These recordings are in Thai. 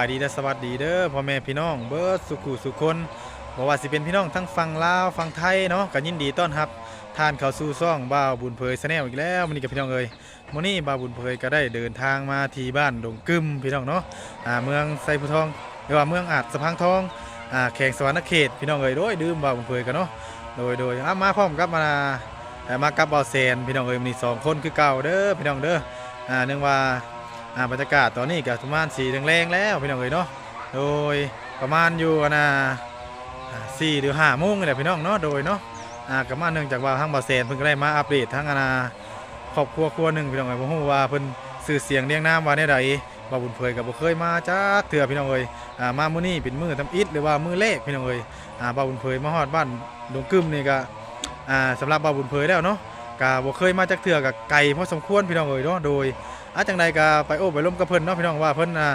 ายดีและสวัสดีเด้อพ่อแม่พี่น้องเบิร์ดสุขุสุคนบอกว่าสิเป็นพี่น้องทั้งฝั่งลาวฝั่งไทยเนาะก็ยินดีต้อนรับท่านเข้าสู่ซ่องบ่าวบุญเผยแนลอีกแล้วมื้อนี้กับพี่น้องเอ้ยมื้อนี้บ่าวบุญเผยก็ได้เดินทางมาที่บ้านดงกึมพี่น้องเนาะอ่าเมืองไซผู้ทองหรือว่าเมืองอาจสะพังทองอ่าแข่งสวรรณเขตพี่น้องเอ้ยโดยดื่มบ่าวบุญเผยกันเนาะโดยโดยอะมาพร้อมกับมาเอ่มากับบ่าวแซนพี่น้องเอ้ยมีสองคนคือเก่าเด้อพี่น้องเด้ออ่าเนื่องว่า อ่าบรรยากาศตอนนี้ก็ประมาณสีแรงๆแล้วพี่น้องเอ้ยเนาะโดยประมาณอยู่นนะสี่หรือห้าโมงนี่แหละพี่น้องเนาะโดยเนาะอ่าก็มาเนื่องจากว่าทางบาเซนเพิ่นก็ได้มาอัปเดตทั้งอนาครอบครัวครัวหนึ่งพี่น้องเอ้ยบ่ฮู้ว่าเพิ่นสื่อเสียงเรียงนามว่าแนวใดบ่าบุญเผยก็บ่เคยมาจักเทื่อพี่น้องเอ้ยอ่ามามื้อนี้เป็นมื้อทำอิฐหรือว่ามื้อแรกพี่น้องเอ้ยอ่าบ่าบุญเผยมาฮอดบ้านดงกึมนี่ก็อ่าสำหรับบ่าบุญเผยแล้วเนาะ ก็บ่เคยมาจักเทื่อก็ไกลพอสมควรพี่น้องเอ้ยเนาะโดยอาจังใดก็ไปโอ้ไปล้มกับเพิ่นเนาะพี่น้องว่าเพิ่นอ่า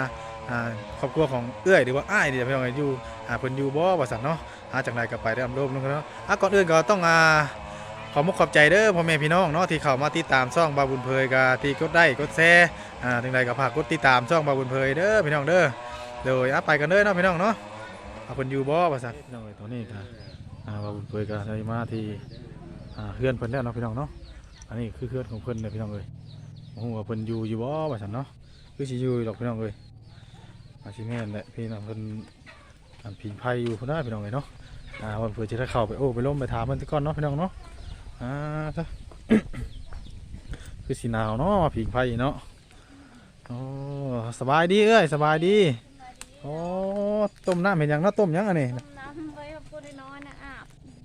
อ่าครอบครัวของเอื้อยหรือว่าอ้ายนี่แหละพี่น้องอยู่อ่าเพิ่นอยู่บ่ว่าซั่นเนาะอาจังใดก็ไปได้อำลมนึงเนาะอะก่อนอื่นก็ต้องอ่าขอมุกขอบใจเด้อพ่อแม่พี่น้องเนาะที่เข้ามาติดตามช่องบาบุญเพยก็ที่กดไลค์กดแชร์อ่าจังใดก็ฝากกดติดตามช่องบาบุญเพยเด้อพี่น้องเด้อโดยอะไปกันเด้อเนาะพี่น้องเนาะเอาเพิ่นอยู่บ่ว่าซั่นพี่น้องเอ้ยตอนนี้ก็อ่าบาบุญเพยก็ได้มาที่ เฮือนเพิ่นแล้วเนาะพี่น้องเนาะอันนี้คือเฮือนของเพิ่นเด้อพี่น้องเอ้ยโอ้โหเพิ่นอยู่อยู่บ่ว่าซั่นเนาะคือสิอยู่ดอกพี่น้องเอ้ยอาสิแม่นแหละพี่น้องเพิ่นอันผิงไผอยู่พุ่นน่ะพี่น้องเอ้ยเนาะอ่าว่าเพิ่นจะได้เข้าไปโอ้ไปล้มไปถามเพิ่นซะก่อนเนาะพี่น้องเนาะอ่าซะคือสิหนาวเนาะผิงไผเนาะโอ้สบายดีเอ้ยสบายดีโอ้ต้มน้ำเห็นยังเนาะต้มยังอันนี้ น้ำไว้กับผู้น้อยๆนะ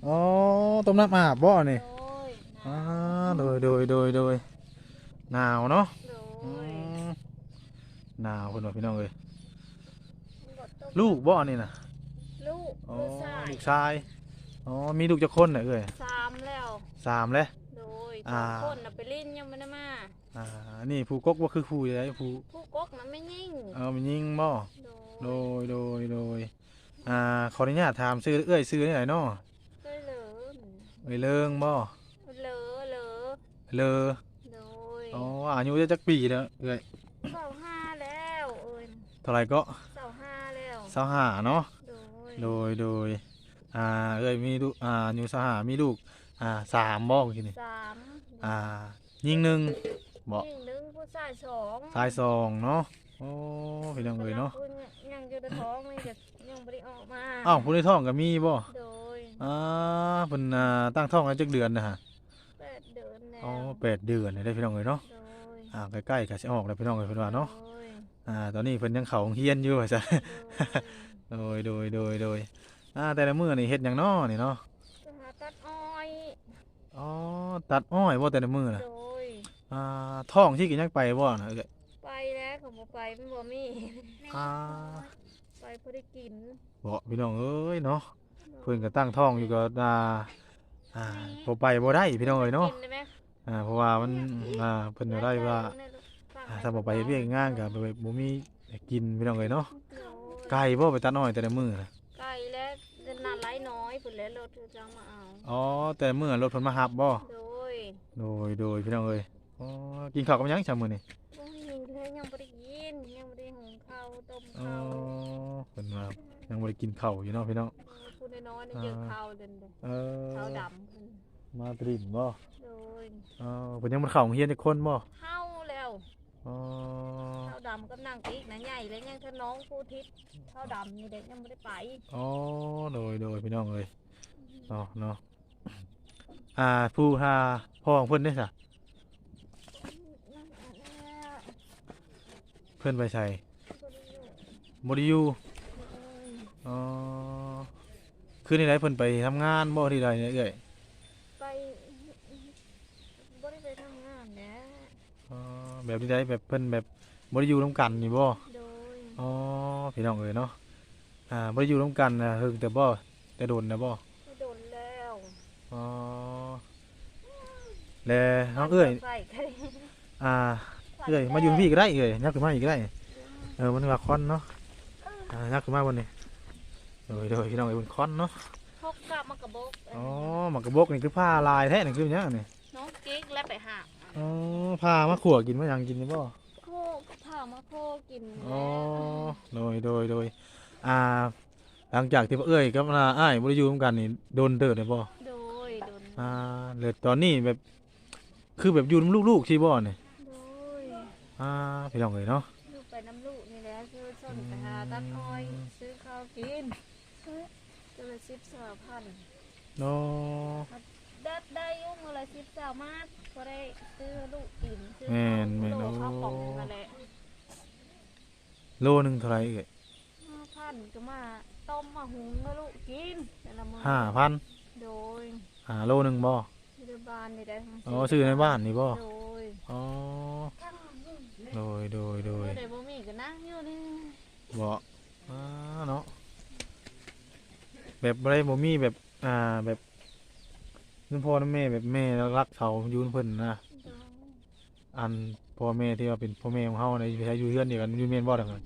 อาบอ๋อต้มน้ำอาบบ่นี่โดยอ่าโดยโดยโดยโดยหนาวเนาะโดอืยมหนาวเพิ่นว่าพี่น้องเอ้ยบดต้มลูกบ่นี่นะลูกอ๋อลูกชายลูกชายอ๋อมีลูกจะคนน่ะเอ้ยสามแล้ว สามเลย โดยอ่าสองคนน่ะไปเล่นยังไม่ได้มาอ่านี่ผู้กกว่าคือผู้ใหญ่ผู้ผู้กกมันไม่ยิ่งเออมันยิงบ่โดโดยยโดยโดยอ่าขออนุญาตถามซื้อเอ้ยซื้อนี่ไหนเนาะเลยเหลอ เอ้ยเลิงบ่เหลอเหลอเลอโดยอ๋ออายุจะจักปีแล้วเอ้ยเสาห้าแล้วเอ้ยเท่าไหร่ก็เสาห้าแล้วสาหาเนาะโดยโดยโดยอ่าเอ้ยมีลูกอ่าอายุสาหามีลูกอ่าสามบ่กินนี่สามอ่ายิงหนึ่งบ่ยิ่งหนึ่งผู้ชายสองชายสองเนาะโอ้พี่น้องเอ้ยเนาะสำหรับผู้ยังอยู่ในท้องนี่จะยังไม่ได้ออกมาอ้าวผู้ในท้องก็มีบ่โดยอ่า เพิ่นอ่าตั้งท้องได้จักเดือนนะฮะแปดเดือนแล้วอ๋อแปดเดือนเลยได้พี่น้องเอ้ยเนาะโดยอ่าใกล้ๆก็สิออกแล้วพี่น้องเอ้ยเพิ่นว่าเนาะ โดยอ่าตอนนี้เพิ่นยังเข้าโรงเรียนอยู่ว่าซั่นโดยโดยโดยโดยอ่าแต่ละมื้อนี่เฮ็ดหยังเนาะนี่เนาะจะหาตัดอ้อย อ๋อตัดอ้อยบ่แต่ละมื้อน่ะโดย อ่าท้องที่กินยังไปบ่น่ะเอ้ยไปแล้วของบ่ไปมันบ่มี อ่าไปพอได้กิน บ่พี่น้องเอ้ยเนาะ เพิ่นก็ตั้งท้องอยู่ก็อ่าอ่าบ่ไปบ่ได้พี่น้องเอ้ยเนาะกิได้ไหมอ่าเพราะว่ามันอ่าเพิ่นก็ได้ว่าฝกอ่าถ้าบ่ไปเวียกงานก็บ่บ่มีให้กินพี่น้องเอ้ยเนาะโดยไก่บ่ไปตัดอ้อยแต่ละมื้อน่ะไก่แล้วเดินนานไหลน้อยพุ่นแล้วรถจะจังมาเอา อ๋อแต่ละมื้อรถเพิ่นมารับบ่โดยโดยโดยพี่น้องเอ้ยอ๋อกินข้าวกับหยังชามื้อนี่บ่หิวแท้ยังบ่ได้กินยังบ่ได้หุงข้าวต้มอ๋อข้าวเพิ่นว่ายังบ่ได้กินข้าวอยู่เนาะพี่น้องผู้น้ อยๆนี่เยอะข้าวเดินเด้เออข้าวดำเพิ่นมาตรินบ่โดยอ๋อเพิ่นยังบ่เข้าโรงเรียนจักคนบ่เข้าแล้วอ๋อข้าวดำกับนางติ๊กนะใหญ่เลยยังถ้าน้องผู้ทิศข้าวดำนี่เด็กยังไม่ได้ไปอ๋อโดยโดยพี่น้องเอ้ยเนาะเนาะอ่าผู้หาพ่อของเพิ่นเด้ซะเพิ่นไปใส่บ่ได้อยู่อ๋อ คือนี่ไดเพิ่นไปทำงานบ่ที่ใดเนี่ยเอ้ยไปบ่ได้ไปทำงานนะอ๋อแบบที่ใดแบบเพิ่นแบบบ่ได้อยู่ร่วมกันนี่บ่โดยอ๋อพี่น้องเอ้ยเนาะอ่าบ่ได้อยู่ร่วมกันนะเฮิงแต่บ่แต่โดนนะบ่ไม่โดนแล้วอ๋อแล้วน้องเอ้ยใส่ใครอ่าเอ้ยมาอยู่พี่ก็ได้เอ้ยยักขึ้นมาอีกก็ได้เออมันว่าคอนเนาะอ่ายักขึ้นมาบนนี้ โดยโดยพี่น้องเอ้ยบนคอนเนาะพกกลับมากระบอกอ๋อหมากกระบอกนี่คือผ้าลายแท้นี่คือหยังนี่น้องกิ๊กแล้วไปหาอ๋อผ้ามาขั่วกินมาหยังกินนี่บ่โค้งผ้ามาโคกินอ๋อโดยโดยโดยอ่า หลังจากที่พ่อเอ้ยกับนาอ้ายบ่ได้อยู่ร่วมกันนี่โดนเติบได้บ่โดยโดนอ่าเลยตอนนี้แบบคือแบบอยู่นำลูกๆที่บ่เนี่ยโดยอ่าพี่น้องเอ้ยเนาะ ลูกไปน้ำลูกนี่แหละซื้อส้นไปหาตัดอ้อย ซื้อข้าวกิน ตัวละสิบสามพันเนาะได้ได้อยุ่งอะไรสิบสามมาทก็ได้ซื้อลูกกินซื้อแม่นแม่นโลข้าวโอ้ป่องนั่นแหละโลหนึงเท่าไหร่เอ้ยห้าพันก็มาต้มมาหุงให้ลูกกินแต่ละมื้อ5,000โดยอ่าโลหนึงบ่ที่บ้านนี่ได้ทั้งอ๋อซื้อในบ้านนี่บ่โดยอ๋อโดยโดยโดยเมื่อใดบ่มีก็นั่งอยู่นี่บ่อ่าเนาะ แบบบ่ได้บ่มีแบบอ่าแบบนั่นพ่อนั่นแม่แบบแม่รักเขาอยู่นำเพิ่นนะโดยอันพ่อแม่ที่ว่าเป็นพ่อแม่ของเฮาในใช้อยู่เฮือนเดียวกันอยู่แม่นบ่ดังนั้น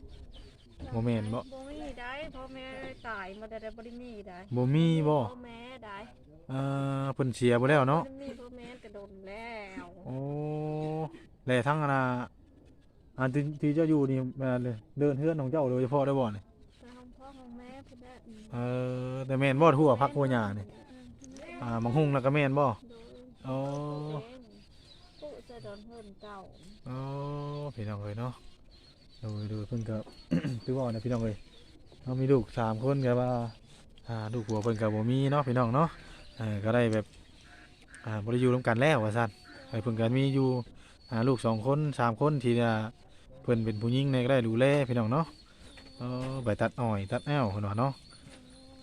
บ่แม่นบ่ บ่มีได้พ่อแม่ตายมาแต่ได้บ่ได้มีได้บ่มีบ่พ่อแม่ได้เอ่อเพิ่นเสียบ่แล้วเนาะบ่ได้มีพ่อแม่ก็โดนแล้วโอ้แล้วทั้งอันน่ะอันที่ที่เจ้าอยู่นี่แม่นเลยเดินเฮือนของเจ้าโดยเฉพาะได้บ่นี่ไแม่เพิ่นได้อืมเออแต่แม่นบ่ทั่วพักทั่วหญ้านี่อืมอ่าบางฮุงแล้วก็แม่นบ่โดยอ๋อผู้จะโดนเพิ่นเก่าอ๋อพี่น้องเอ้ยเนาะดูดูเพิ่นก็คือว่านะพี่น้องเอ้ยเฮามีลูกสามคนก็ว่าอ่าลูกหัวเพิ่นก็บ่มีเนาะพี่น้องเนาะเออก็ได้แบบอ่าบ่ได้อยู่ร่วมกันแล้วว่าซั่นไอ้เพิ่นก็มีอยู่อ่าลูกสองคนสามคนที่อ่าเพิ่นเป็นผู้หญิงเนี่ยก็ได้ดูแลพี่น้องเนาะ เออไปตัดอ้อยตัดแอวเพิ่นว่าเนาะ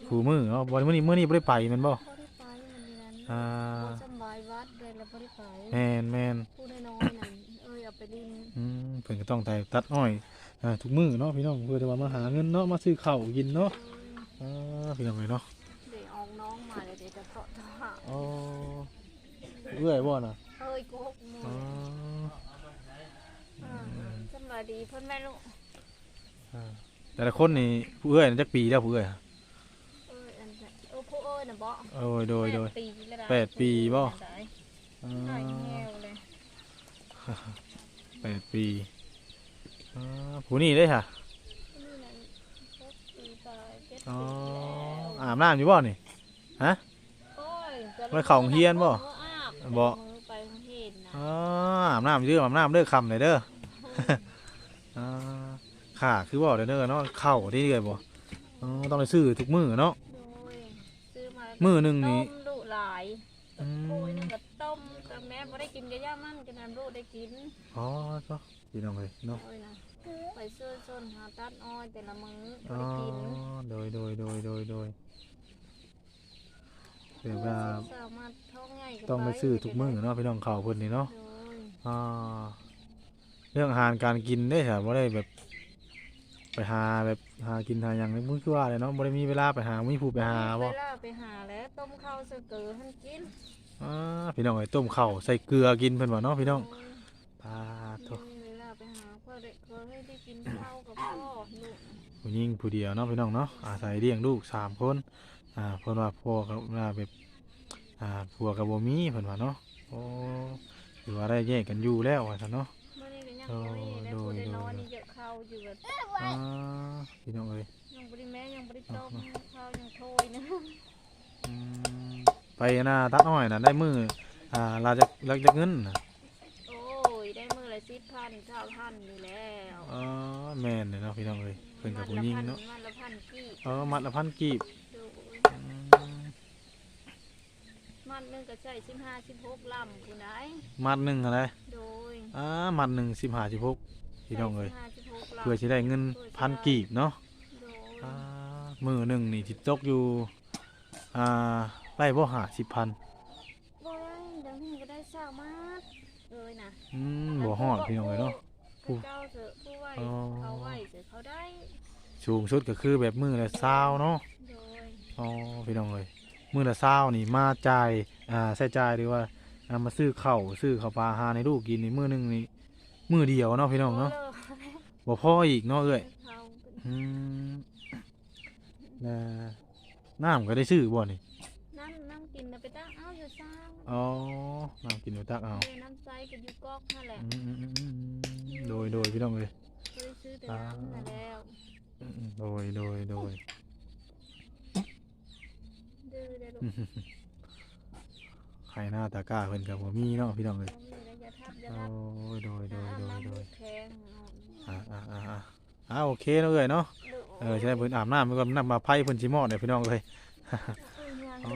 คู่มือเนาะบ่ได้มื้อนี้มื้อนี้บ่ได้ไปแม่นบ่บ่ได้ไปมันนี่นั้นอ่าบ่สำบายวัดเลยแล้วบ่ได้ไปแม่นแม่นผู้น้อยๆนั่นเอ้ยเอาไปดินอืมเพิ่นก็ต้องไปตัดอ้อยอ่าทุกมื้อเนาะพี่น้องเพื่อจะว่ามาหาเงินเนาะมาซื้อข้าวกินเนาะอ่าพี่น้องเอ้ยเนาะเดี๋ยวออกน้องมาเลยเดี๋ยวจะเพาะท่าอ๋อเอื้อยบ่น่ะเอ้ยโกกมืออ๋ออ่าสำบายดีเพิ่นแม่ลูกอ่า แต่ละคนนี่ผู้เอื้อยน่ะจักปีแล้วผู้เอื้อยเอ้ยอันนั้นเออผู้เอ้ยน่ะบ่โอ้ยโดยโดย แปปีแล้วนะแปดปีบ่ได้อ่หน่อยาแงวเลยแปดปีอ่าผู้นี้ได้ค่ะนี่นั่นหกปีไปเจ็ดอ๋อปีแล้วอาบน้ำอยู่บ่นี่ โอ้ยจะไว้เข้าโรงเรียนบ่อาบบ่ มือไปโรงเรียนนะอ๋ออาบน้ำเด้ออาบน้ำเด้อคำเลยเด้ออ่า ค่ะคือบ่เด้อเด้อเนาะเข้าได้เรื่อยบ่อ๋อต้องได้ซื้อทุกมื้อเนาะ โดยซื้อมามื้อหนึงนี่ ต้มดุหลายอืมปุ้ยนึงก็ต้มแต่แม่บ่ได้กินกะย่ามันกันนั้นลูกได้กินอ๋อก็พี่น้องเอ้ยเนาะ โอ้ยนะไปซื้อส้นหาตัดอ้อยแต่ละมื้ออ๋บ่อได้กินโดยโดยโดยโดยโดยเดี๋ยวว่าสามารถท้องใหญ่ก็ต้องไปซื้อทุกมื้อเนาะพี่น้องเข้าเพิ่นนี่เนาะโดยอ่าเรื่องอาหารการกินได้ค่ะบ่ได้แบบ ไปหาแบบหากินหาหยังนี่มึงคือว่าเลยเนาะบ่ได้มีเวลาไปหามีผู้ไปหาบ่เวลาไปหาแล้วต้มข้าวใส่เกลือให้กินอ่าพี่น้องไอ้ต้มข้าวใส่เกลือกินเพิ่นว่าเนาะพี่น้องโดยปาโถมีเวลาไปหาพ่อเด็กก็ให้ได้กินข้าวกับพ่อลูกผู้หญิงผู้เดียวเนาะพี่น้องเนาะอาศัยเลี้ยงลูกสามคนอ่าเพิ่นว่าพ่อกับว่าแบบอ่าผัวกับบ่มีเพิ่นว่าเนาะโอ้ถือว่าได้แยกกันอยู่แล้วว่าซั่นเนาะเมื่อนี้ก็ ยังบ่มีแล้วผู้ได้นอนนี่เยอะข้าวอยู่แบบอ่าพี่น้องเอ้ยยังบ่ได้แม่ยังบ่ได้ต้มข้าวยังโทยนะอืมไปน่ะตัดอ้อยน่ะได้มืออ่าลาจากลาจากเงินน่ะโอ้ยได้มื้อละ10,000 9,000นี่แล้วอ๋อแม่นเลยเนาะพี่น้องเอ้ยเพิ่นกับผู้หญิงเนาะมันละพันกี่เออมัดละพันกีบดูอืมมันหนึงก็ใช้15 16ลำผู้ใดมัดหนึ่งอะไรโดย อ่ามัดหนึ่งสิบห้าสิบหกพี่น้องเอ้ยใช้15 16ลำเพื่อจะได้เงินพันกีบเนาะโดยอ่ามือหนึ่งนี่จิตกอยู่อ่าไร่บ่หาสิบพันบ่ได้เดี๋ยวนี้ก็ได้สามารถเอ้ยนะอืมบ่ฮอดพี่น้องเอ้ยเนาะผู้เจ้าเถอะผู้ไหวอ๋อเขาไหวเถอะเขาได้สูงสุดก็คือแบบมือละซาวเนาะโดยอ๋อพี่น้องเอ้ยมือละซาวนี่มาจ่ายอ่าใช้จ่ายหรือว่า อ่ามาซื้อข้าวซื้อข้าวปลาอาหารให้ลูกกินนี่มือหนึ่งนี่มือเดียวเนาะพี่น้องเนาะโลิกบ่พออีกเนาะเอ้ยเขาเป็นอืมน่ะน้ำก็ได้ซื้อบ่นี่นั่งนั่งกินนะไปตั้งเอ้าอยู่ซ้างอ๋อน้ำกินอยู่ตักเอาเรือน้ำใสกับยูกอกนั่นแหละอืมอืมอืมอืมโดยโดยพี่น้องเลยเคยซื้อแต่น้ำนั่นแล้วอืมอืมโดยโดยโดย ดื้อได้ลูกอืม ไข่หน้าตะกร้าเพิ่นกับบ่มีเนาะพี่น้องเลยต้องมีระยะทับยะโอ้ทับยโดยโดยโดยโดยแข็งอ่าอ่าอ่าอ่าอ่าโอเคเนาะเอ้ยเนาะเออใช่เพิ่นอาบน้ำเพิ่นก็นำมาไผ่เพิ่นสิเหมาะเนี่ยพี่น้องเลยอ๋อ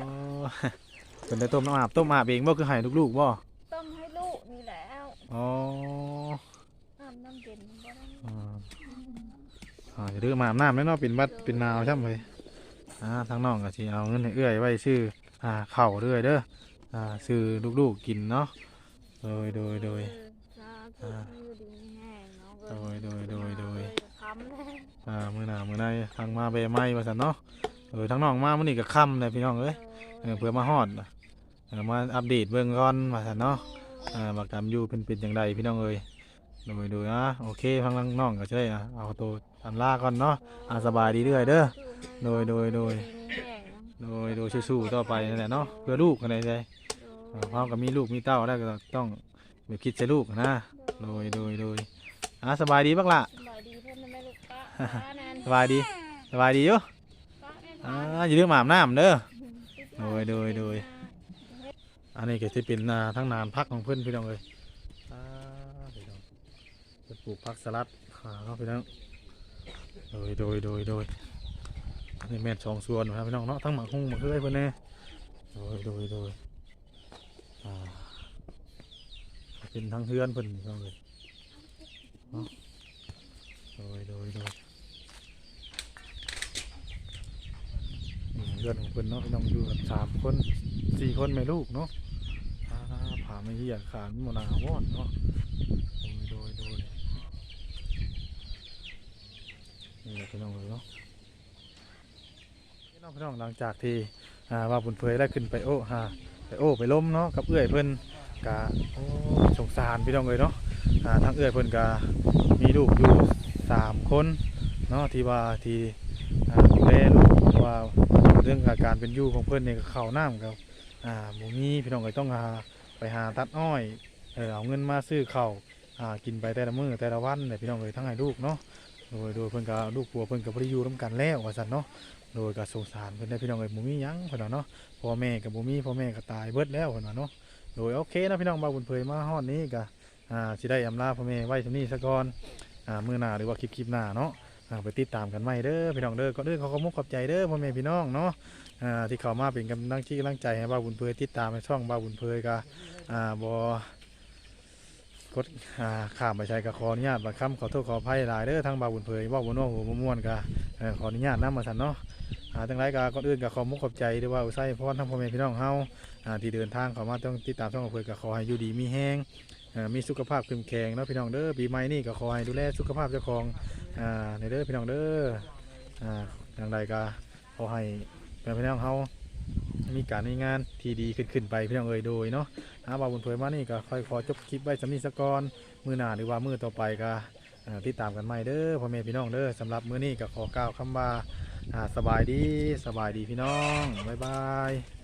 เพิ่นได้ต้มน้ำอาบต้มอาบเองบ่คือให้ลูกๆบ่ต้มให้ลูกนี่แล้วอ๋อน้ำน้ำเย็นบ่ได้อ่าอ่าจะดื้อมาอาบน้ำแน่เนาะเป็นบัดเป็นนาวใช่ไหมอ่าทางน้องก็สิเอาเงินให้เอื้อยไว้ซื้ออ่าข้าวเด้อยเด้อ อ่าซื้อลูกๆกินเนาะโดยโดยโดย สาธุอยู่ดีแห้งเนาะโดยโดยโดยโดย คำเลยอ่ามื้อหน้ามื้อในทางมาเบไม้ว่าซั่นเนาะเออทางน้องมามื้อนี้ก็ค่ำเลยพี่น้องเอ้ยเออเพื่อมาฮอดเออมาอัปเดตเบิ่งก่อนว่าซั่นเนาะอ่าบักตามอยู่เป็นเป็นจังไดพี่น้องเอ้ยโดยโดยอะโอเคทางน้องก็จะได้อะเอาตัวอันลาก่อนเนาะอ่าสบายดีเรื่อยเด้อ โดยโดยโดย โดยโดยสู้ๆต่อไปนั่นแหละเนาะเพื่อลูกกันเลยใจเออพ่อก็มีลูกมีเต้าได้วก็ต้องแบบคิดใส่ลูกนะโดยโดยโดยอะสบายดีบ้างล่ะสบายดีเพื่อนไม่ลูกป้าป้าแนนสบายดีสบายดีอยู่ป้าแนนอ่าอย่าลืมอาบน้ำเด้อโดยโดยโดยอันนี้ก็จะเป็นนาทั้งนานพักของเพื่อนพี่น้องเลยอ่าพี่น้องเพิ่นปลูกพักสลัดหาเนาะพี่น้องโดยโดยโดยโดยอั นนี้แม่นสองส่วนนะครับพี่น้องเนาะทั้งหมักหุ้งหมักเฮ้ยเพื่อนแน่โดยโดยโดยอ่าเป็นทั้งเฮือนเพิ่นพี่น้องเลยเนาะโดยโดยโดยเฮือนของเพิ่นเนาะพี่น้องอยู่กันสามคนสี่คนแม่ลูกเนาะผ่าไม่เหี้ยขานมนาวอดเนาะโดยโดยโดยนี่แหละพี่น้องเลยเนาะ น้องพี่น้องหลังจากที่ว่าบุญเผยได้ขึ้นไปโอ้ฮาไปโอ้ไปล้มเนาะกับเอื้อยเพิ่นกะโอ้สงสารพี่น้องเลยเนาะทั้งเอื้อยเพิ่นกะมีลูกอยู่สามคนเนาะที่ว่าที่อ่าดูแลลูกว่าเรื่องอาการเป็นยู่ของเพิ่นเนี่ยก็เข้าน้ำกับอ่าหมูมีพี่น้องก็ต้องหาไปหาตัดอ้อยเออเอาเงินมาซื้อเข้าวอ่ากินไปแต่ละมือแต่ละวันเนี่ยพี่น้องเลยทั้งให้ลูกเนาะโดยโดยเพิ่นก็ลูกปัวเพิ่นก็บ่ได้อยู่ร่วมกันแล้วว่าซั่นเนาะ โดยก็สงสารเพิ่นได้พี่น้องเอ้ยบ่มีหยังเพิ่นว่าเนาะพ่อแม่ก็บ่มีพ่อแม่ก็ตายเบิดแล้วเพิ่นว่าเนาะโดยโอเคนะพี่น้องบ่าวบุญเผยมาฮอดนี้ก็อ่าสิได้อำลาพ่อแม่ไว้ที่นี้ซะก่อนอ่ามื้อหน้าหรือว่าคลิปคลิปหน้าเนาะอ่าไปติดตามกันใหม่เด้อพี่น้องเด้อก็เด้อขอขอบคุณขอบใจเด้อพ่อแม่พี่น้องเนาะอ่าที่เขามาเป็นกำลังที่กำลังใจให้บ่าวบุญเพยติดตามในช่องบ่าวบุญเพยก็อ่าบอกดอ่าข้ามไปใช้ก็ขออนุญาตบางคำขอโทษขออภัยหลายเด้อทางบาบุญเพยว่าบนว่าหัวบ่ม่วนก็เอ่อขออนุญาตนํมาสันเนาะ อ่าทั้งหลายก็ก่อนอื่นก็ขอมุกขอบใจด้วยว่าอุไสพรทั้งพ่อแม่พี่น้องเฮาอ่าที่เดินทางเข้ามาต้องติดตามช่องของเพยก็ขอให้อยู่ดีมีแห้งอ่อมีสุขภาพเข้มแข็งเนาะพี่น้องเด้อปีใหม่นี่ก็ขอให้ดูแลสุขภาพเจ้าของอ่าในเด้อพี่น้องเด้ออ่าอย่างไรก็ขอให้พี่น้องเฮามีการมีงานที่ดีขึ้นขึ้นไปพี่น้องเอ๋ยโดยเนาะอาบาวบุญเผยมานี่ก็ค่อยขอจบคลิปไว้สำนีสกอนมือหน้าหรือว่ามือต่อไปก็อ่าติดตามกันใหม่เด้อพ่อแม่พี่น้องเด้อสำหรับมื้อนี้ก็ขอกล่าวคำว่า สบายดีสบายดีพี่น้อง บ๊ายบาย